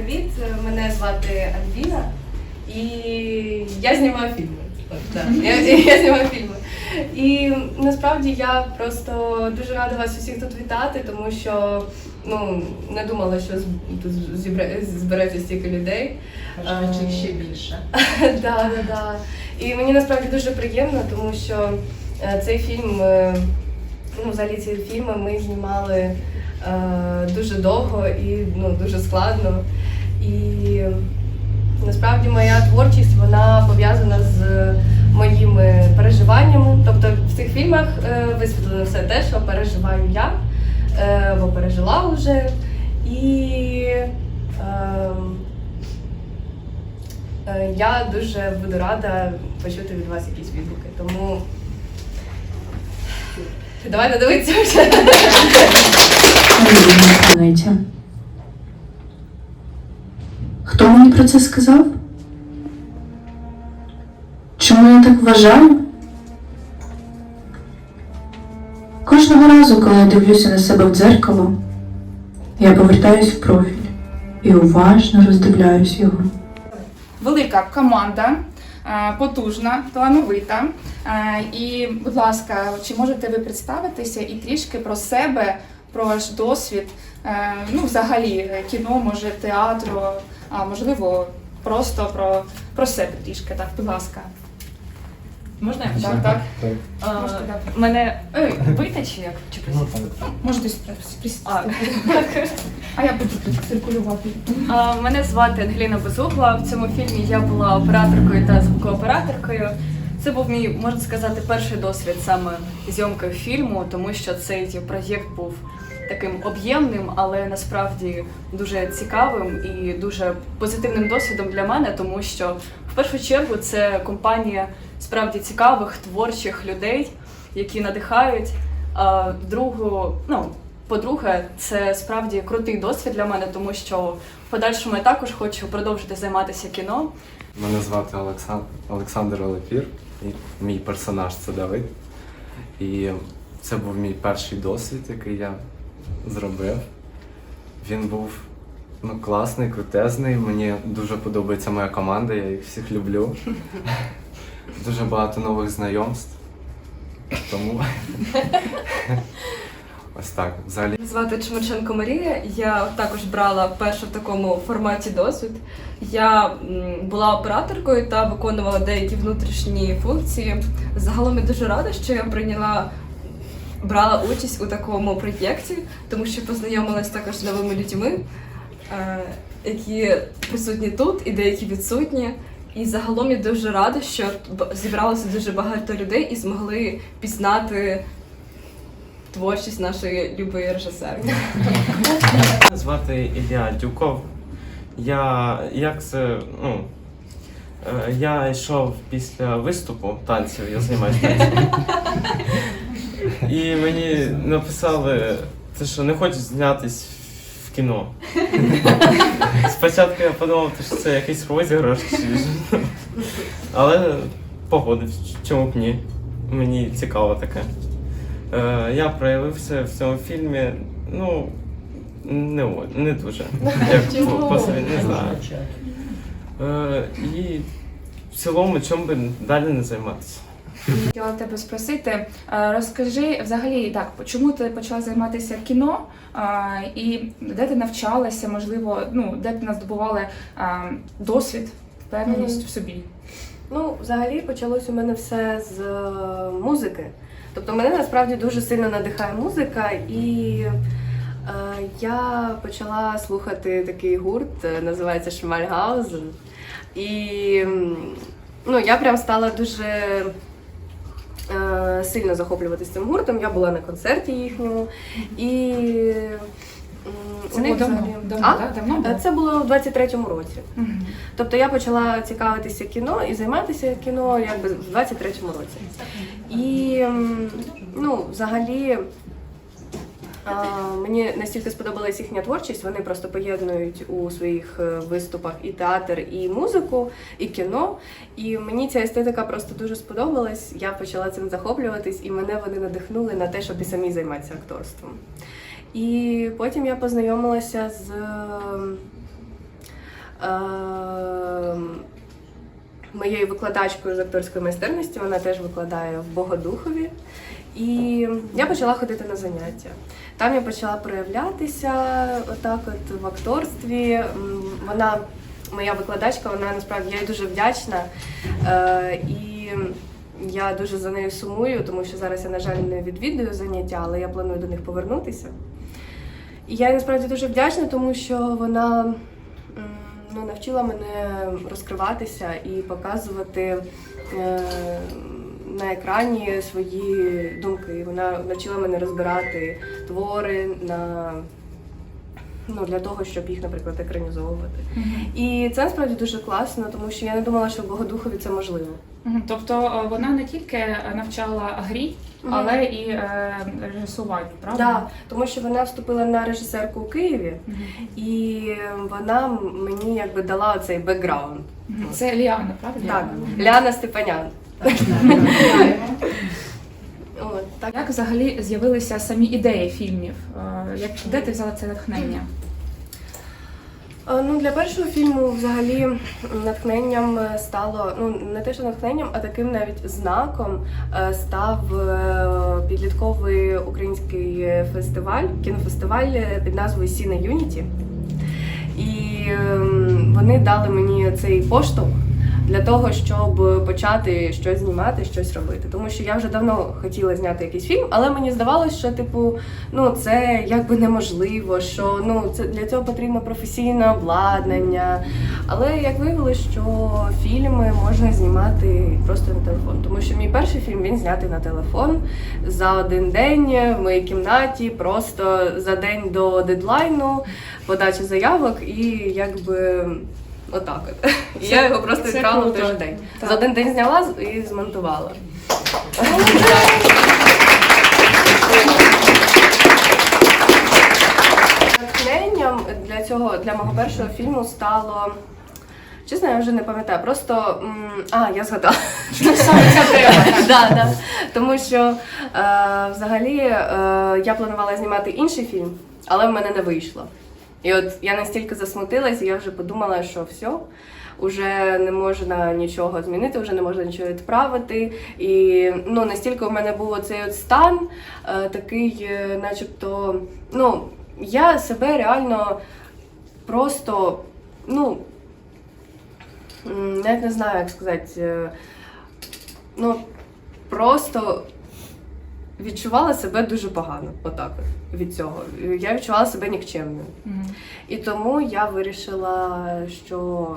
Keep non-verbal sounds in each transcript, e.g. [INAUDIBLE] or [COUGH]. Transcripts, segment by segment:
привіт! Мене звати Альбіна і я знімаю фільми. Так. Я, я знімаю фільми. І насправді я просто дуже рада вас усіх тут вітати, тому що ну, не думала, що тут збереться стільки людей. Бажаючих ще більше. [LAUGHS] да, да, да. І мені насправді дуже приємно, тому що е, цей фільм, е, ну, взагалі ці фільми ми знімали е, дуже довго і ну, дуже складно. І насправді моя творчість вона пов'язана з моїми переживаннями. Тобто в цих фільмах е, висвітлено все те, що переживаю я, е, або пережила вже. І ем, Е, Я дуже буду рада почути від вас якісь відгуки. Тому давайте дивитися. Мені про це сказав? Чому я так вважаю? Кожного разу, коли я дивлюся на себе в дзеркало, я повертаюсь в профіль і уважно роздивляюсь його. велика команда, е, потужна, талановита. Е, І, будь ласка, чи можете ви представитися і трішки про себе, про ваш досвід? е, Ну, взагалі, кіно, може, театру, а можливо, просто про, про себе трішки, так, будь ласка. Можна я Так, так. А, Можете, так. Мене Ей, бити чи як? Чи присісти? Можете спри- присісти. А, А я буду тут циркулювати. а, мене звати Ангеліна Безугла. В цьому фільмі я була операторкою та звукооператоркою. Це був мій, можна сказати, перший досвід саме зйомки фільму, тому що цей проєкт був таким об'ємним, але насправді дуже цікавим і дуже позитивним досвідом для мене, тому що в першу чергу це компанія справді цікавих творчих людей, які надихають. А другу, ну по-друге, це справді крутий досвід для мене, тому що в подальшому я також хочу продовжити займатися кіно. Мене звати Олексан... Олександр Олепір, і мій персонаж це Давид. І це був мій перший досвід, який я зробив. Він був ну, класний, крутезний. Мені дуже подобається моя команда, я їх всіх люблю. [LAUGHS] Дуже багато нових знайомств. Тому [LAUGHS] ось так. Взагалі Звати Чмаченко Марія. Я також брала перше в такому форматі досвід. Я була операторкою та виконувала деякі внутрішні функції. Загалом я дуже рада, що я прийняла. Брала участь у такому проєкті, тому що познайомилась також з новими людьми, е, які присутні тут і деякі відсутні. І загалом я дуже рада, що зібралося дуже багато людей і змогли пізнати творчість нашої любої режисерки. Звати Ілля Дюков. Я як це, ну. е, Я йшов після виступу танців, я займаюся танцями. І мені написали, ти що не хочеш знятись в кіно. Спочатку я подумав, що це якийсь розіграш чи. Але погодився, чому б ні. Мені цікаво таке. Е, Я проявився в цьому фільмі, ну, не, о- не дуже. Як по- по собі, не знаю. Е, І в цілому, чому би далі не займатися? Хотіла тебе спросити, е, розкажи взагалі так, чому ти почала займатися кіно і де ти навчалася, можливо, ну де ти здобувала е, досвід, впевненість в собі. Ну, взагалі почалось у мене все з е, музики. Тобто мене насправді дуже сильно надихає музика, і е, я почала слухати такий гурт, е, називається Шмальгаузен. І ну, я прям стала дуже сильно захоплюватися цим гуртом. Я була на концерті їхньому. І Це не давно, давно, А? Да? Давно було? Це було в 23-му році. Мгм. Тобто я почала цікавитися кіно і займатися кіно якби в 23-му році. І ну, взагалі мені настільки сподобалась їхня творчість, вони просто поєднують у своїх е, виступах і театр, і музику, і кіно. І мені ця естетика просто дуже сподобалась. Я почала цим захоплюватись, і мене вони надихнули на те, щоб і самі займатися акторством. І потім я познайомилася з ем, Моєю викладачкою з акторської майстерності вона теж викладає в Богодухові. І я почала ходити на заняття. Там я почала проявлятися отак от в акторстві. Вона, моя викладачка, вона насправді я їй дуже вдячна. Е, і я дуже за нею сумую, тому що зараз я, на жаль, не відвідую заняття, але я планую до них повернутися. І я їй насправді дуже вдячна, тому що вона ну, навчила мене розкриватися і показувати е, на екрані свої думки. Вона навчила мене розбирати твори на, ну, для того, щоб їх, наприклад, екранізовувати. І це насправді дуже класно, тому що я не думала, що в Богодухові це можливо. Мгм. Тобто е, вона не тільки навчала грі, Мгм. але і е, режисуванню, правда? Так, тому що вона вступила на режисерку у Києві, Мгм. і вона мені якби дала цей бекграунд. Мгм. Це Ліана, правда? Так, Ляна Степанян. Так. Як взагалі з'явилися самі ідеї фільмів? Е, Як де ти взяла це натхнення? Е, Ну, для першого фільму взагалі натхненням е, стало, ну не те, що натхненням, а таким навіть знаком став підлітковий український фестиваль, кінофестиваль під назвою Сіна Юніті. І ем, вони дали мені цей поштовх для того, щоб почати щось знімати, щось робити. Тому що я вже давно хотіла зняти якийсь фільм, але мені здавалося, що типу, ну це якби неможливо, що ну це для цього потрібно професійне обладнання. Але як виявилось, що фільми можна знімати просто на телефон. Тому що мій перший фільм він знятий на телефон за один день в моїй кімнаті, просто за день до дедлайну, подачі заявок і якби. Отак от. І я його просто це відправила в круто. той же день. Так. За один день зняла і змонтувала. Натхненням для цього для мого першого фільму стало. Чесно, я вже не пам'ятаю. Просто м, а, я згадала. Саме ця тема. да, да. Тому що е, взагалі е, я планувала знімати інший фільм, але в мене не вийшло. І от я настільки засмутилась, я вже подумала, що все, вже не можна нічого змінити, вже не можна нічого відправити. І ну, настільки в мене був цей от стан, е, такий, е, начебто, ну, я себе реально просто, ну, навіть не знаю, як сказати. е, ну, просто відчувала себе дуже погано, отак от, від цього. Я відчувала себе нікчемною. Мгм. І тому я вирішила, що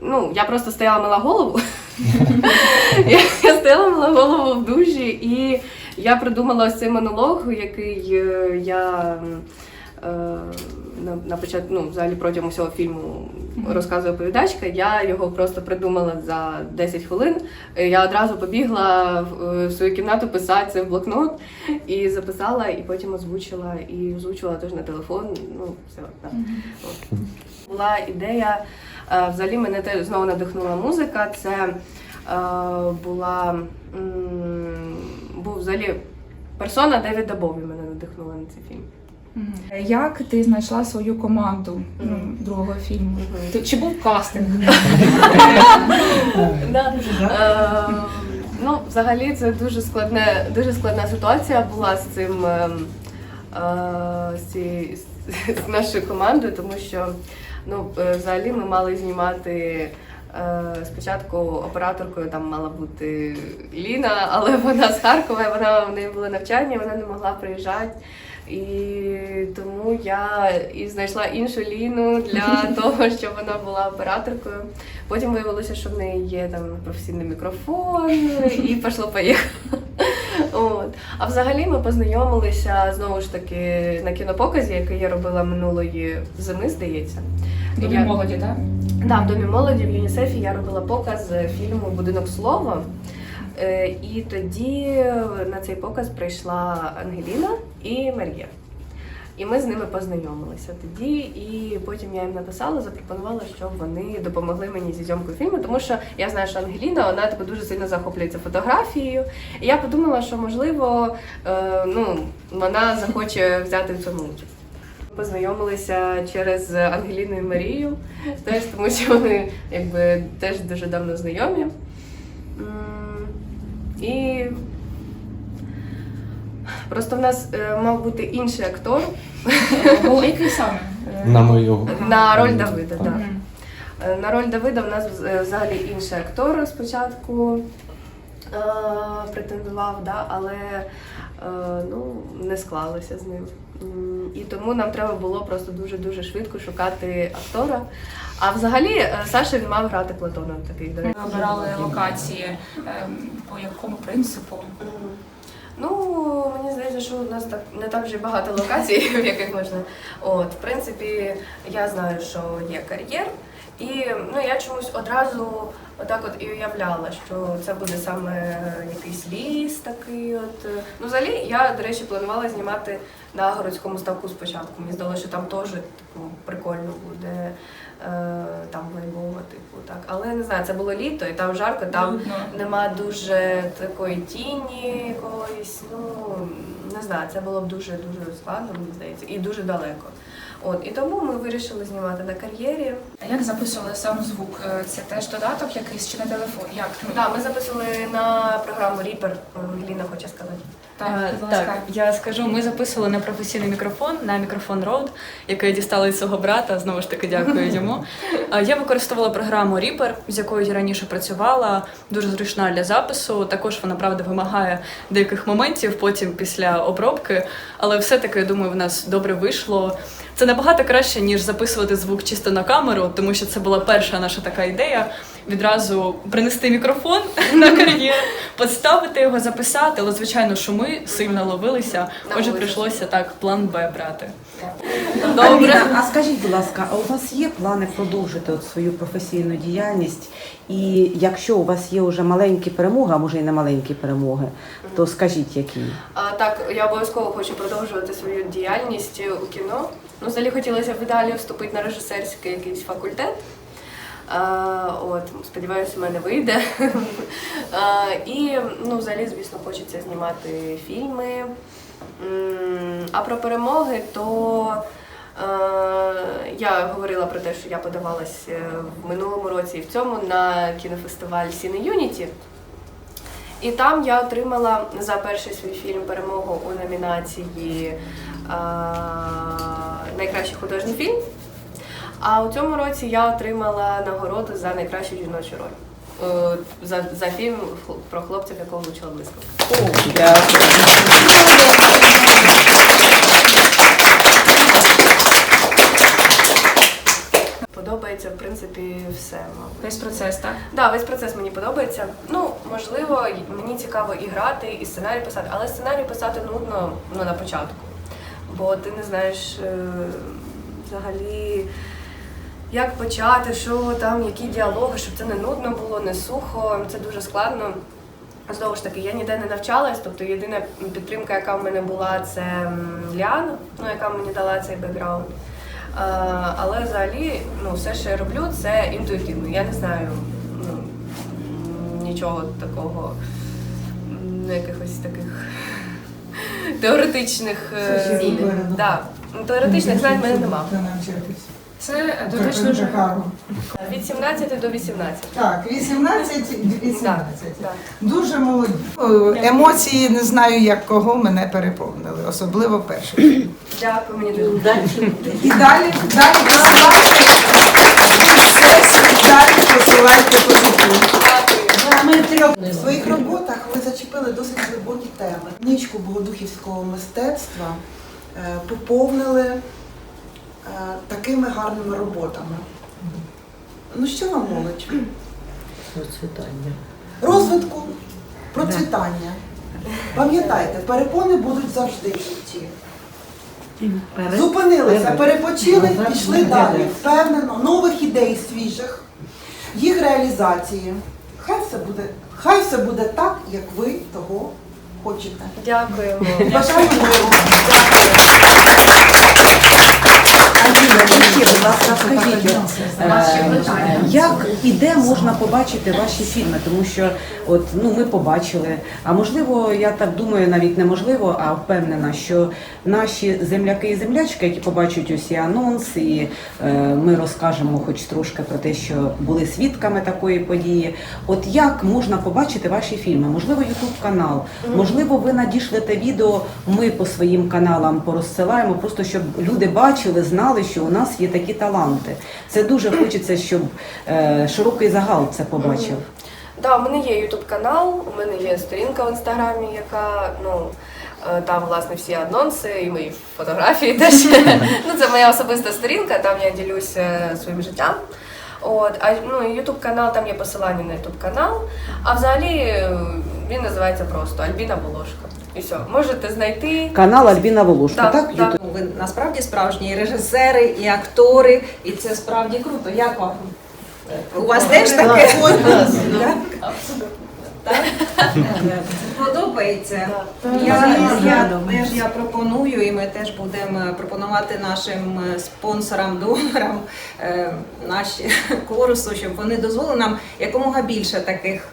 ну, я просто стояла мила голову. [LAUGHS] я, я стояла мила голову в душі, і я придумала ось цей монолог, який е, я е, на, на початку, ну, взагалі протягом всього фільму розказує оповідачка. Я його просто придумала за 10 хвилин. Е, Я одразу побігла в, е, в свою кімнату писати це в блокнот і записала, і потім озвучила, і озвучувала теж на телефон. Ну, все так. От. Була ідея, е, взагалі мене теж знову надихнула музика. Це е, була м, був взагалі персона Девіда Бові мене надихнула на цей фільм. Як ти знайшла свою команду ну, другого фільму? Ти- Чи був кастинг? Да. Е, Ну, взагалі, це дуже складне, дуже складна ситуація була з цим ем, е, з, цією- з нашою командою, тому що ну, е, взагалі ми мали знімати. е, Спочатку операторкою там мала бути Ліна, але вона з Харкова, і вона в неї було навчання, вона не могла приїжджати. І тому я і знайшла іншу Ліну для [LAUGHS] того, щоб вона була операторкою. Потім виявилося, що в неї є там професійний мікрофон, [LAUGHS] і пішло поїхало. От. А взагалі ми познайомилися знову ж таки на кінопоказі, який я робила минулої зими, здається. В Домі Я- молоді, так? Да, в домі молоді в ЮНІСЕФі я робила показ фільму Будинок слова. Е, І тоді на цей показ прийшла Ангеліна і Марія. І ми з ними познайомилися тоді, і потім я їм написала, запропонувала, щоб вони допомогли мені зі зйомкою фільму, тому що я знаю, що Ангеліна вона типу, дуже сильно захоплюється фотографією. І я подумала, що можливо е, ну, вона захоче взяти в цьому участь. Познайомилися через Ангеліну і Марію, теж тому що вони якби теж дуже давно знайомі. І просто в нас е, мав бути інший актор який саме? На мою на роль Давида. Так. Е, На роль Давида в нас е, взагалі інший актор спочатку претендував, да, але ну, не склалося з ним. І тому нам треба було просто дуже-дуже швидко шукати актора. А взагалі е, Саша він мав грати Платона такий, до речі. Ми обирали локації ем, по якому принципу? Ну, мені здається, що у нас так не так вже багато локацій, [LAUGHS] в яких можна. От, в принципі, я знаю, що є кар'єр, і ну я чомусь одразу отак от і уявляла, що це буде саме якийсь ліс такий. От ну, взагалі, я до речі планувала знімати на городському ставку спочатку. Мені здалося, що там теж типу прикольно буде. е, Там вайбово, типу, так. Але не знаю, це було літо, і там жарко, там Людно. нема дуже такої тіні якоїсь. Ну не знаю, це було б дуже дуже складно, мені здається, і дуже далеко. От і тому ми вирішили знімати на кар'єрі. А як записували сам звук? Е, Це теж додаток якийсь чи на телефон? Як? Так, ми записували на програму Reaper, Ліна хоче сказати. Так. Так, я скажу, ми записували на професійний мікрофон, на мікрофон Rode, який дістали від свого брата. Знову ж таки, дякую [LAUGHS] йому. Я використовувала програму Reaper, з якою я раніше працювала. Дуже зручна для запису. Також вона правда вимагає деяких моментів потім після обробки. Але все-таки я думаю, в нас добре вийшло. Це набагато краще, ніж записувати звук чисто на камеру, тому що це була перша наша така ідея. Відразу принести мікрофон [LAUGHS] на кар'єр, поставити його, записати, але звичайно, шуми сильно ловилися. Отже, прийшлося так план Б брати. Аліна, а скажіть, будь ласка, а у вас є плани продовжити от свою професійну діяльність? І якщо у вас є вже маленькі перемоги, а може і не маленькі перемоги, то скажіть, які? А, так, я обов'язково хочу продовжувати свою діяльність у кіно. Ну, взагалі хотілося б далі вступити на режисерський якийсь факультет. От, сподіваюся, в мене вийде. [LAUGHS] і, ну, взагалі, звісно, хочеться знімати фільми. А про перемоги, то я говорила про те, що я подавалась е, в минулому році і в цьому на кінофестиваль Сіне Юніті. І там я отримала за перший свій фільм перемогу у номінації Найкращий художній фільм. А у цьому році я отримала нагороду за найкращу жіночу роль. Е, За, за фільм про хлопців, якого влучила. Дякую. Подобається, в принципі, все. мабуть. Весь процес, так? Да, весь процес мені подобається. Ну, можливо, мені цікаво і грати, і сценарій писати, але сценарій писати нудно ну, на початку. Бо ти не знаєш е, взагалі, як почати, що там, які діалоги, щоб це не нудно було, не сухо. Це дуже складно. Знову ж таки, я ніде не навчалась, тобто єдина підтримка, яка в мене була, це Ліана, ну, яка мені дала цей бекграунд. Але взагалі, ну, все, що я роблю, це інтуїтивно. Я не знаю ну, нічого такого, ну, якихось таких теоретичних е, да, теоретичних знань в мене нема. Це е, дотично вже Від 17 до 18. Так, 18, 18. Да. Дуже молоді. Емоції не знаю, як кого мене переповнили, особливо фільм. Дякую, мені дуже. І далі, далі посилайте далі посилайте позитив. В своїх роботах ви зачепили досить глибокі теми. Нічку богодухівського мистецтва е, поповнили е, такими гарними роботами. Ну що вам молодь? Процвітання. розвитку, процвітання. Пам'ятайте, перепони будуть завжди в житті. Зупинилися, перепочили, пішли далі. Впевнено, нових ідей свіжих, їх реалізації. Хай все буде, хай все буде так, як ви того хочете. Дякуємо. Бажаю миру. Ще, будь ласка, скажіть, як і де можна побачити ваші фільми? Тому що от ну ми побачили. А можливо, я так думаю, навіть неможливо, а впевнена, що наші земляки і землячки, які побачать усі анонс, і е, ми розкажемо хоч трошки про те, що були свідками такої події. От як можна побачити ваші фільми? Можливо, Ютуб канал, можливо, ви надішлете відео. Ми по своїм каналам порозсилаємо, просто щоб люди бачили, знали, що у нас є такі таланти. Це дуже хочеться, щоб е, широкий загал це побачив. Да, у мене є ютуб канал, у мене є сторінка в інстаграмі, яка ну. е, Там, власне, всі анонси і мої фотографії теж. [LAUGHS] ну, це моя особиста сторінка, там я ділюся своїм життям. От, а ну, ютуб канал, там є посилання на ютуб канал. А взагалі е, він називається просто Альбіна Волошка. І все, можете знайти. Канал Альбіна Волошко, Так, так? так. Ви насправді справжні і режисери, і актори, і це справді круто. Як вам? У вас теж таке? Так? Так? Подобається. Я, я, теж я пропоную, і ми теж будемо пропонувати нашим е, спонсорам, донорам е, наші [LAUGHS] корусу, щоб вони дозволили нам якомога більше таких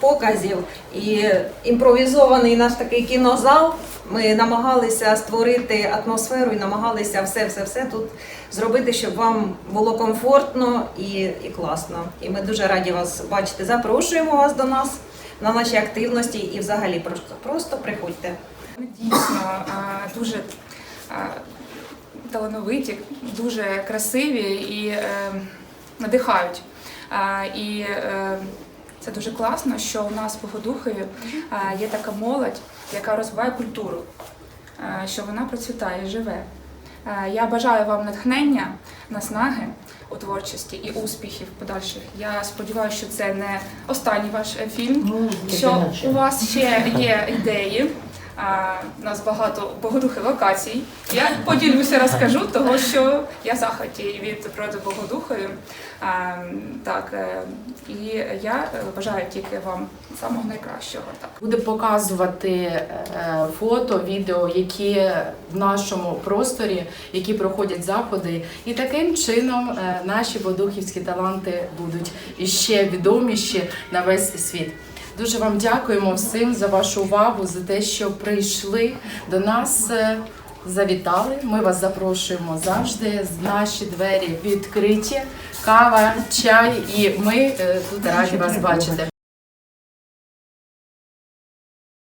показів. І імпровізований наш такий кінозал. Ми намагалися створити атмосферу і намагалися все-все-все тут зробити, щоб вам було комфортно і, і класно. І ми дуже раді вас бачити. Запрошуємо вас до нас на наші активності і взагалі просто, просто приходьте. Дійсно дуже талановиті, дуже красиві і е, надихають. І е, це дуже класно, що у нас в Богодухові є така молодь, яка розвиває культуру, що вона процвітає, і живе. Я бажаю вам натхнення, наснаги у творчості і успіхів подальших. Я сподіваюся, що це не останній ваш е, фільм, що у вас ще [LAUGHS] є ідеї. У нас багато богодухи локацій. Я поділюся, розкажу, того що я в від природи Богодухові. А, так, е, і я е, бажаю тільки вам самого найкращого. Так. буде показувати е, фото, відео, які в нашому просторі, які проходять заходи, і таким чином наші бодухівські таланти будуть іще відоміші на весь світ. Дуже вам дякуємо всім за вашу увагу, за те, що прийшли до нас. е, Завітали. Ми вас запрошуємо завжди. Наші двері відкриті, кава, чай, і ми е, тут раді вас бачити.